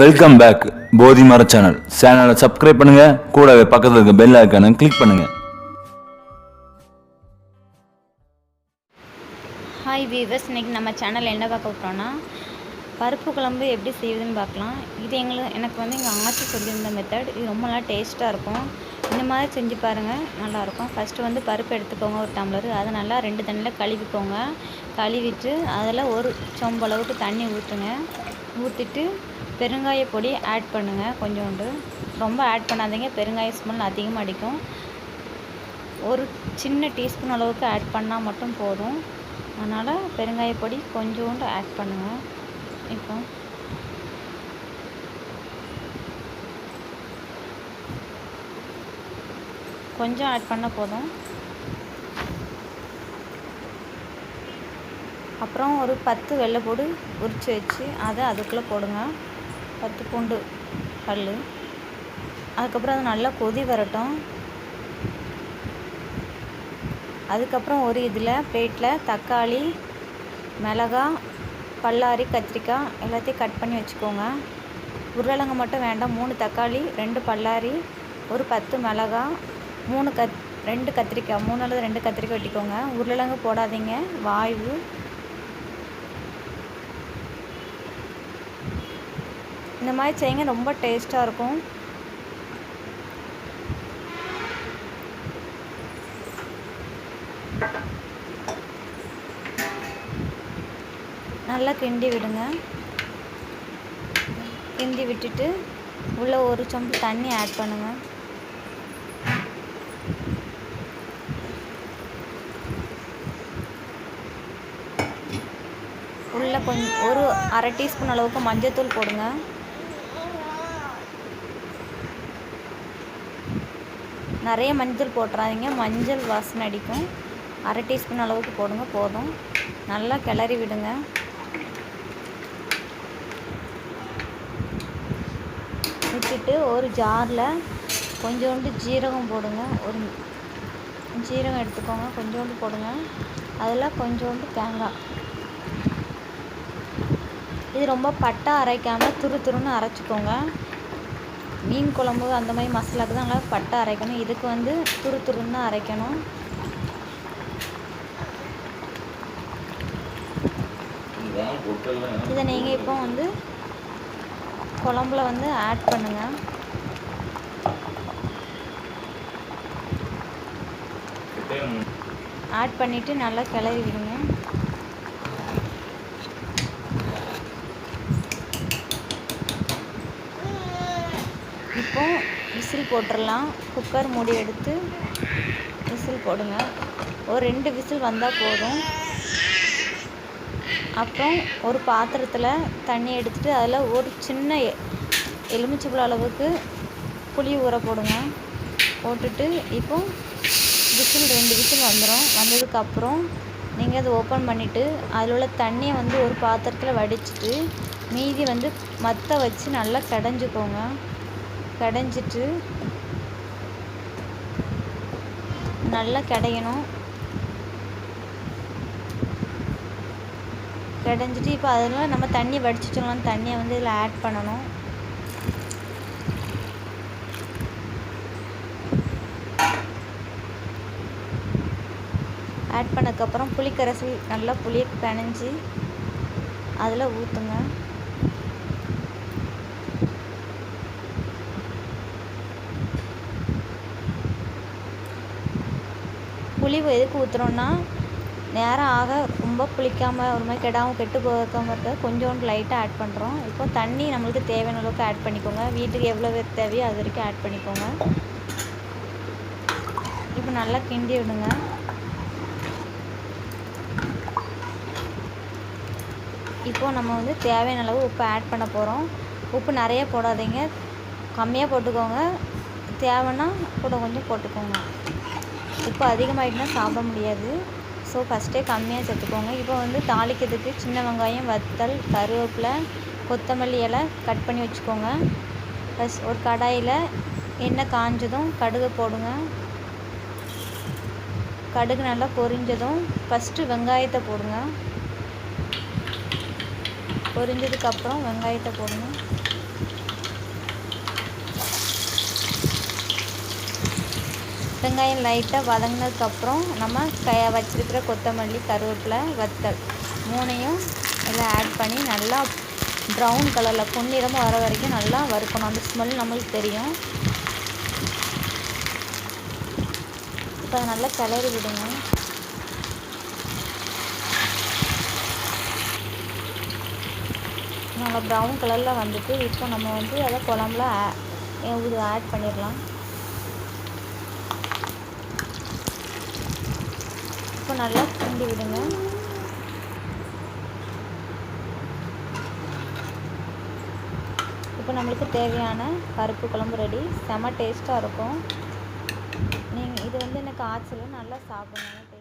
Welcome back போதி மர channel சேனலை சப்ஸ்கிரைப் பண்ணுங்க. கூடவே பக்கத்தில் இருக்க பெல் ஐக்கானை கிளிக் பண்ணுங்க. ஹாய் வீவர்ஸ் இன்றைக்கி நம்ம சேனல் என்ன பார்க்க விட்டோம்னா பருப்பு குழம்பு எப்படி செய்யுதுன்னு பார்க்கலாம். இது எங்களுக்கு எனக்கு வந்து எங்கள் ஆட்சி சொல்லியிருந்த மெத்தட் இது ரொம்ப நல்லா டேஸ்ட்டாக இருக்கும். இந்த மாதிரி செஞ்சு பாருங்கள் நல்லாயிருக்கும் ஃபஸ்ட்டு வந்து பருப்பு எடுத்துக்கோங்க ஒரு டம்ளர் அதை நல்லா ரெண்டு தண்ணியில் கழுவிக்கோங்க. கழுவிட்டு அதில் ஒரு சொம்பளவுக்கு தண்ணி ஊற்றுங்க ஊற்றிட்டு பெருங்காய பொடி ஆட் பண்ணுங்கள் கொஞ்சோண்டு. ரொம்ப ஆட் பண்ணாதீங்க. பெருங்காய ஸ்மெல் அதிகமாக அடிக்கும். ஒரு சின்ன டீஸ்பூன் அளவுக்கு ஆட் பண்ணால் மட்டும் போதும். அதனால் பெருங்காய பொடி கொஞ்சோண்டு ஆட் பண்ணுங்கள் இப்போ. கொஞ்சம் ஆட் பண்ணால் போதும். அப்புறம் ஒரு பத்து வெள்ளைப்பூடு உரித்து வச்சு அதை அதுக்குள்ளே போடுங்க. பத்து பூண்டு கல். அதுக்கப்புறம் அது நல்லா கொதி வரட்டும். அதுக்கப்புறம் ஒரு இதில் பிளேட்டில் தக்காளி மிளகா பல்லாரி கத்திரிக்காய் எல்லாத்தையும் கட் பண்ணி வச்சுக்கோங்க. உருளைங்க மட்டும் வேண்டாம். மூணு தக்காளி ரெண்டு பல்லாரி ஒரு பத்து மிளகா மூணு கத் ரெண்டு கத்திரிக்காய் மூணு அல்லது ரெண்டு கத்திரிக்காய் வெட்டிக்கோங்க. உருளைங்க போடாதீங்க. வாய்வு. இந்த மாதிரி செய்யுங்க ரொம்ப டேஸ்ட்டாக இருக்கும். நல்லா கிண்டி விடுங்க. கிண்டி விட்டுட்டு உள்ளே ஒரு சொம்பு தண்ணி ஆட் பண்ணுங்கள் உள்ளே கொஞ்சம் ஒரு அரை டீஸ்பூன் அளவுக்கு மஞ்சத்தூள் போடுங்க. நிறைய மஞ்சள் போட்டுறாதீங்க. மஞ்சள் வாசனை அடிக்கும். அரை டீஸ்பூன் அளவுக்கு போடுங்க போதும். நல்லா கிளறி விடுங்க. விட்டுட்டு ஒரு ஜாரில் கொஞ்சோண்டு ஜீரகம் போடுங்க. ஒரு ஜீரகம் எடுத்துக்கோங்க கொஞ்சோண்டு போடுங்க. அதில் கொஞ்சோண்டு தேங்காய். இது ரொம்ப பட்டை அரைக்காமல் துரு துருன்னு அரைச்சிக்கோங்க. மீன் குழம்பு அந்த மாதிரி மசாலாவுக்கு தான் நல்லா பட்டை அரைக்கணும். இதுக்கு வந்து துரு துருன்னு தான் அரைக்கணும். இதை நீங்கள் இப்போ வந்து குழம்புல வந்து ஆட் பண்ணுங்கள் ஆட் பண்ணிவிட்டு நல்லா கிளறி விடுங்க இப்போ விசில் போட்டுடலாம் குக்கர் மூடி எடுத்து விசில் போடுங்க. ஒரு ரெண்டு விசில் வந்தால் போதும். அப்புறம் ஒரு பாத்திரத்தில் தண்ணி எடுத்துட்டு அதில் ஒரு சின்ன எ- அளவுக்கு புளி ஊற போடுங்க. போட்டுட்டு இப்போ விசில் ரெண்டு விசில் வந்துடும் வந்ததுக்கப்புறம் நீங்கள் அதை ஓப்பன் பண்ணிவிட்டு அதில் உள்ள தண்ணியை வந்து ஒரு பாத்திரத்தில் வடிச்சிட்டு மீதி வந்து மத்த வச்சு நல்லா கடைஞ்சிக்கோங்க. கடைஞ்சிட்டு நல்லா கடையணும். கடைஞ்சிட்டு இப்போ அதில் நம்ம தண்ணி வடிச்சிட்டோம்னா தண்ணியை வந்து இதில் ஆட் பண்ணணும். ஆட் பண்ணதுக்கப்புறம் புளிக்கரைசல் நல்லா புளியை பிணைஞ்சி அதில் ஊற்றுங்க புளி எதுக்கு ஊற்றுறோன்னா நேரம் ஆக ரொம்ப புளிக்காமல் ஒரு மாதிரி கெடாமல் கெட்டு போகாமல் இருக்க கொஞ்சோண்டு லைட்டாக ஆட் பண்ணுறோம் இப்போ தண்ணி நம்மளுக்கு தேவையான அளவுக்கு ஆட் பண்ணிக்கோங்க. வீட்டுக்கு எவ்வளோ பேர் தேவையோ அது வரைக்கும் ஆட் பண்ணிக்கோங்க. இப்போ நல்லா கிண்டி விடுங்க. இப்போ நம்ம வந்து தேவையான அளவு உப்பு ஆட் பண்ண போகிறோம் உப்பு நிறைய போடாதீங்க. கம்மியாக போட்டுக்கோங்க. தேவைன்னா கூட கொஞ்சம் போட்டுக்கோங்க. இப்போ அதிகமாகிட்டுனா சாப்பிட முடியாது. ஸோ ஃபஸ்ட்டே கம்மியாக சேர்த்துக்கோங்க. இப்போ வந்து தாளிக்கிறதுக்கு சின்ன வெங்காயம் வத்தல் கருவேப்பிலை கொத்தமல்லி இலை கட் பண்ணி வச்சுக்கோங்க. ஃபஸ்ட் ஒரு கடாயில் எண்ணெய் காஞ்சதும் கடுகு போடுங்க. கடுகு நல்லா பொரிஞ்சதும் ஃபஸ்ட்டு வெங்காயத்தை போடுங்க. பொரிஞ்சதுக்கப்புறம் வெங்காயத்தை போடுங்க. வெங்காயம் லைட்டாக வதங்கினதுக்கப்புறம் நம்ம க வச்சுருக்கிற கொத்தமல்லி கருவேப்பிலை வத்தல் மூணையும் இதில் ஆட் பண்ணி நல்லா ப்ரௌன் கலரில் பொன்னிறமாக வர வரைக்கும் நல்லா வறுக்கணும். அந்த ஸ்மெல் நம்மளுக்கு தெரியும். இப்போ அதை நல்லா கிளறி விடுங்க. நல்லா ப்ரௌன் கலரில் வந்துட்டு இப்போ நம்ம வந்து அதை குழம்புல ஆ- இது ஆட் பண்ணிடலாம். இப்போ நல்லா தூண்டி விடுங்க. இப்போ நம்மளுக்கு தேவையான பருப்பு குழம்பு ரெடி செம டேஸ்ட்டாக இருக்கும். நீங்கள் இது வந்து எனக்கு காய்ச்சல் நல்லா சாப்பிடுங்க